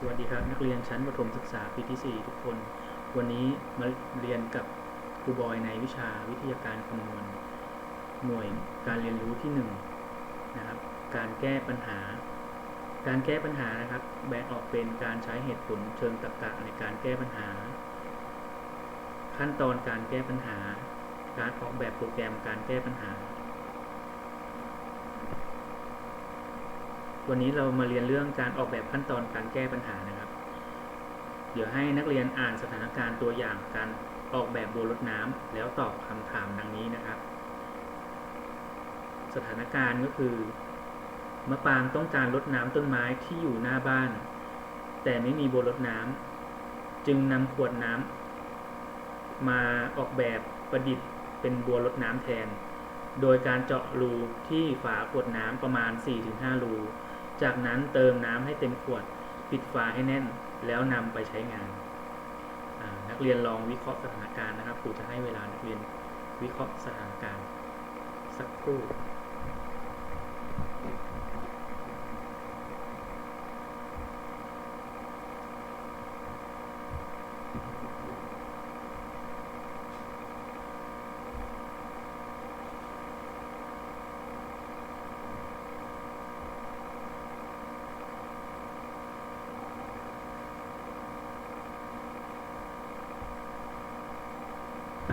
สวัสดีครับ นักเรียนชั้นประถมศึกษาปีที่ 4 ทุกคน วันนี้มาเรียนกับครูบอยในวิชาวิทยาการคำนวณ หน่วยการเรียนรู้ที่1นะครับการแก้ปัญหา การแก้ปัญหานะครับ แบ่งออกเป็นการใช้เหตุผลเชิงตรรกะในการแก้ปัญหา ขั้นตอนการแก้ปัญหา การออกแบบโปรแกรมการแก้ปัญหา วันนี้เรามาเรียนเรื่องการออกแบบขั้นตอนการแก้ปัญหานะครับ เดี๋ยวให้นักเรียนอ่านสถานการณ์ตัวอย่างการออกแบบบัวรดน้ำแล้วตอบคำถามดังนี้นะครับ สถานการณ์ก็คือ มะปางต้องการรดน้ำต้นไม้ที่อยู่หน้าบ้าน แต่ไม่มีบัวรดน้ำจึงนำขวดน้ำมาออกแบบประดิษฐ์เป็นบัวรดน้ำแทน โดยการเจาะรูที่ฝาขวดน้ำประมาณ 4-5 รู จากนั้นเติมน้ำให้เต็มขวด ปิดฝาให้แน่น แล้วนำไปใช้งาน นักเรียนลองวิเคราะห์สถานการณ์นะครับครูจะให้เวลานักเรียนวิเคราะห์สถานการณ์ สักครู่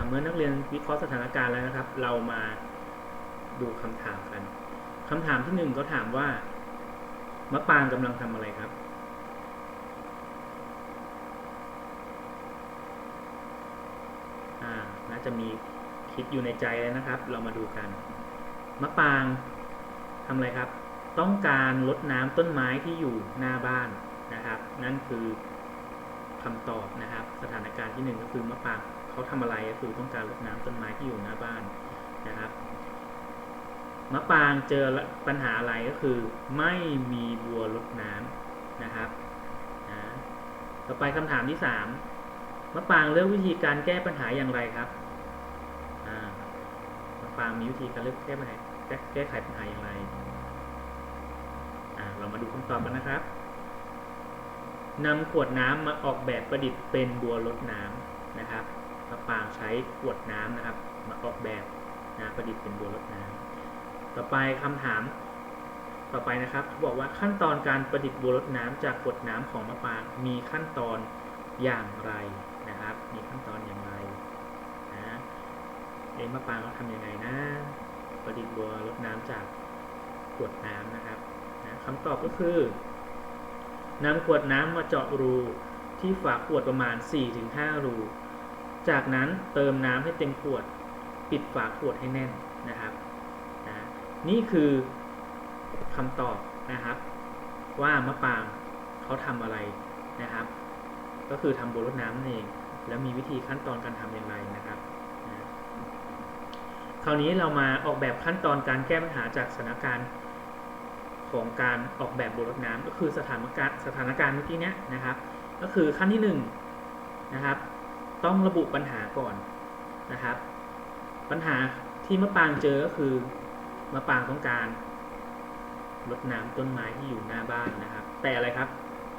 เมื่อนักเรียนวิเคราะห์สถานการณ์แล้วนะครับ เรามาดูคำถามกันคำถามที่หนึ่งก็ถามว่ามะปรางกำลังทำอะไรครับ อ่า น่าจะมีคิดอยู่ในใจแล้วนะครับ เรามาดูกัน มะปรางทำอะไรครับ ต้องการลดน้ำต้นไม้ที่อยู่หน้าบ้านนะครับ นั่นคือคำตอบนะครับ สถานการณ์ที่หนึ่งก็คือมะปราง เขาทำอะไรก็คือต้องการรดน้ำต้นไม้ที่อยู่หน้าบ้านนะครับมะปรางเจอปัญหาอะไรก็คือไม่มีบัวรดน้ำนะครับนะต่อไปคำถามที่สามมะปรางเลือกวิธีการแก้ปัญหาอย่างไรครับมะปรางมีวิธีการเลือกแก้ปัญหาแก้ไขปัญหาอย่างไรอ่าเรามาดูคำตอบกันนะครับนำขวดน้ำมาออกแบบประดิษฐ์เป็นบัวรดน้ำนะครับ มะปางใช้ขวดน้ำนะครับ มาออกแบบนะประดิษฐ์เป็นบัวรดน้ำต่อไปคำถามต่อไปนะครับเขาบอกว่าขั้นตอนการประดิษฐ์บัวรดน้ำจากขวดน้ำของมะปางมีขั้นตอนอย่างไรนะครับ มีขั้นตอนอย่างไรนะเอ๊มะปางเขาทำยังไงนะ ประดิษฐ์บัวรดน้ำจากขวดน้ำนะครับนะคำตอบก็คือนำขวดน้ำมาเจาะรูที่ฝาขวดประมาณ 4-5 รู จากนั้นเติมน้ำให้เต็มขวด ปิดฝาขวดให้แน่นนะครับนะนี่คือคำตอบนะครับ ว่ามะปรางเขาทำอะไรนะครับ ก็คือทำบัวรดน้ำนั่นเอง แล้วมีวิธีขั้นตอนการทำอย่างไรนะครับนะคราวนี้เรามาออกแบบขั้นตอนการแก้ปัญหาจากสถานการณ์ของการออกแบบบัวรดน้ำก็คือสถานการณ์สถานการณ์เมื่อกี้เนี้ยนะครับ ก็คือขั้นที่หนึ่งนะครับ ต้องระบุปัญหาก่อนนะครับ ปัญหาที่มะปรางเจอก็คือมะปรางต้องการรดน้ำต้นไม้ที่อยู่หน้าบ้านนะครับ แต่อะไรครับ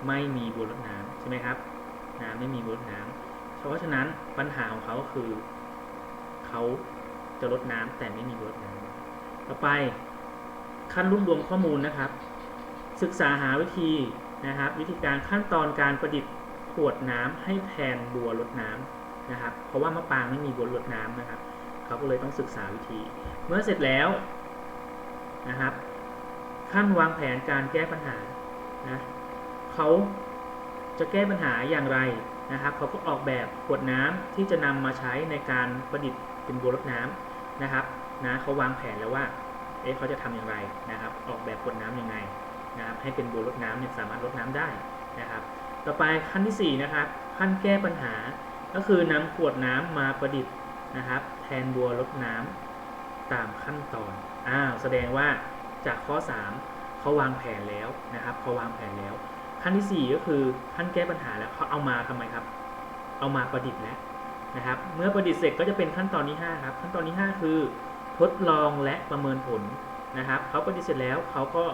ไม่มีบัวรดน้ำใช่ไหมครับน้ำไม่มีบัวรดน้ำเพราะฉะนั้นปัญหาของเขาคือเขาจะรดน้ำแต่ไม่มีบัวรดน้ำต่อไปขั้นรวบรวมข้อมูลนะครับ ศึกษาหาวิธีนะครับ วิธีการขั้นตอนการประดิษฐ์ ขวดน้ำให้แทนบัวรดน้ำนะครับ เพราะว่ามะปางไม่มีบัวรดน้ำนะครับ เขาก็เลยต้องศึกษาวิธี เมื่อเสร็จแล้วนะครับ ขั้นวางแผนการแก้ปัญหานะเขาจะแก้ปัญหาอย่างไรนะครับ เขาก็ออกแบบขวดน้ำที่จะนำมาใช้ในการประดิษฐ์เป็นบัวรดน้ำนะครับนะเขาวางแผนแล้วว่าเอ๊ะเขาจะทำอย่างไรนะครับ ออกแบบขวดน้ำยังไงนะครับให้เป็นบัวรดน้ำเนี่ยสามารถรดน้ำได้นะครับ ต่อไปขั้นที่สี่นะครับ ขั้นแก้ปัญหา ก็คือนำขวดน้ำมาประดิษฐ์นะครับ แทนบัวรดน้ำตามขั้นตอน อ้าว แสดงว่าจากข้อ 3เขาวางแผนแล้วนะครับเขาวางแผนแล้ว ขั้นที่ 4 ก็คือขั้นแก้ปัญหาแล้วเขาเอามาทำไมครับ เอามาประดิษฐ์แล้วนะครับ เมื่อประดิษฐ์เสร็จก็จะเป็นขั้นตอนที่ 5 ครับ ขั้นตอนที่ 5 คือทดลองและประเมินผลนะครับเขาประดิษฐ์เสร็จแล้วเขาก็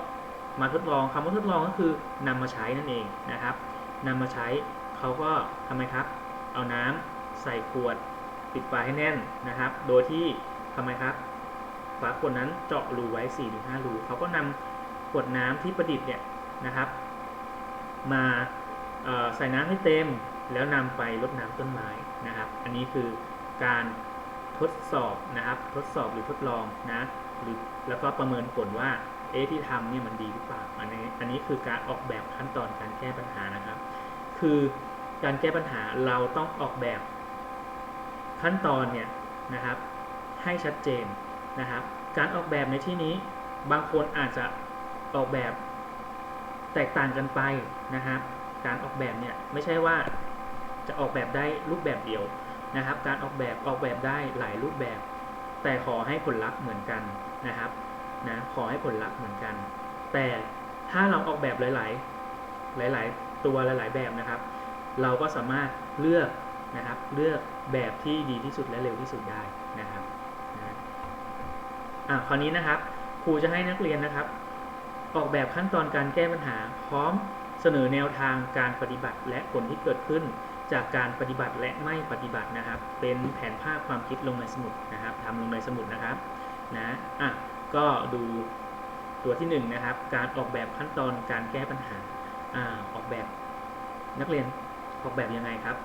มาทดลองคำว่าทดลองก็คือนำมาใช้นั่นเองนะครับ นำมาใช้เขาก็ทำไมครับ เอาน้ำใส่ขวดปิดฝาให้แน่นนะครับ โดยที่ทำไมครับฝาขวดนั้นเจาะรูไว้4-5รูเขาก็นำขวดน้ำที่ประดิษฐ์เนี่ยนะครับ มาใส่น้ำให้เต็มแล้วนำไปรดน้ำต้นไม้นะครับ อันนี้คือการทดสอบนะครับ ทดสอบหรือทดลองนะหรือแล้วก็ประเมินผลว่า เอ๊ะที่ทำเนี่ยมันดีหรือเปล่าอันนี้อันนี้คือการออกแบบขั้นตอนการแก้ปัญหานะครับ คือการแก้ปัญหาเราต้องออกแบบขั้นตอนเนี่ยนะครับ ให้ชัดเจนนะครับ การออกแบบในที่นี้บางคนอาจจะออกแบบแตกต่างกันไปนะครับ การออกแบบเนี่ยไม่ใช่ว่าจะออกแบบได้รูปแบบเดียวนะครับ การออกแบบออกแบบได้หลายรูปแบบ แต่ขอให้ผลลัพธ์เหมือนกันนะครับ นะขอให้ผลลัพธ์เหมือนกัน แต่ถ้าเราออกแบบหลาย ๆ หลาย ๆ ตัวหลาย ๆ แบบนะครับ เราก็สามารถเลือกนะครับ เลือกแบบที่ดีที่สุดและเร็วที่สุดได้นะครับนะอะคราวนี้นะครับ ครูจะให้นักเรียนนะครับ ออกแบบขั้นตอนการแก้ปัญหา พร้อมเสนอแนวทางการปฏิบัติและผลที่เกิดขึ้นจากการปฏิบัติและไม่ปฏิบัตินะครับ เป็นแผนภาพความคิดลงในสมุดนะครับทำลงในสมุดนะครับนะอะ ก็ดูตัวที่หนึ่งนะครับ การออกแบบขั้นตอนการแก้ปัญหาอ่าออกแบบนักเรียนออกแบบยังไงครับ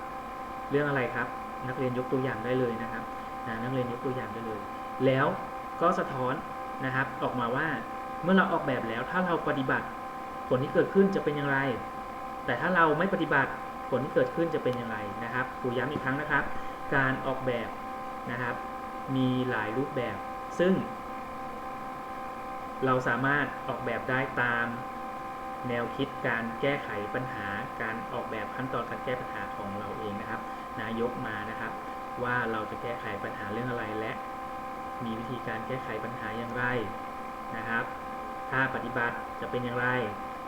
เรื่องอะไรครับ นักเรียนยกตัวอย่างได้เลยนะครับนะนักเรียนยกตัวอย่างได้เลย แล้วก็สะท้อนนะครับออกมาว่าเมื่อเราออกแบบแล้วถ้าเราปฏิบัติผลที่เกิดขึ้นจะเป็นอย่างไร แต่ถ้าเราไม่ปฏิบัติผลที่เกิดขึ้นจะเป็นอย่างไรนะครับครูย้ำอีกครั้งนะครับ การออกแบบนะครับ มีหลายรูปแบบ ซึ่ง เราสามารถออกแบบได้ตามแนวคิดการแก้ไขปัญหา การออกแบบขั้นตอนการแก้ปัญหาของเราเองนะครับ นายกมานะครับ ว่าเราจะแก้ไขปัญหาเรื่องอะไรและ มีวิธีการแก้ไขปัญหาอย่างไรนะครับ ถ้าปฏิบัติจะเป็นอย่างไร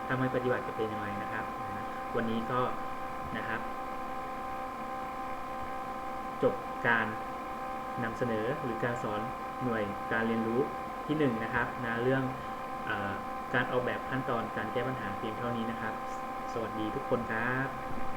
ถ้าไม่ปฏิบัติจะเป็นอย่างไรนะครับ วันนี้ก็นะครับ จบการนำเสนอหรือการสอนหน่วยการเรียนรู้ ที่1นงนะครับนะเรื่องอการออกแบบขั้นตอนการแก้ปัญหาเพียงเท่านี้นะครับ สวัสดีทุกคนครับ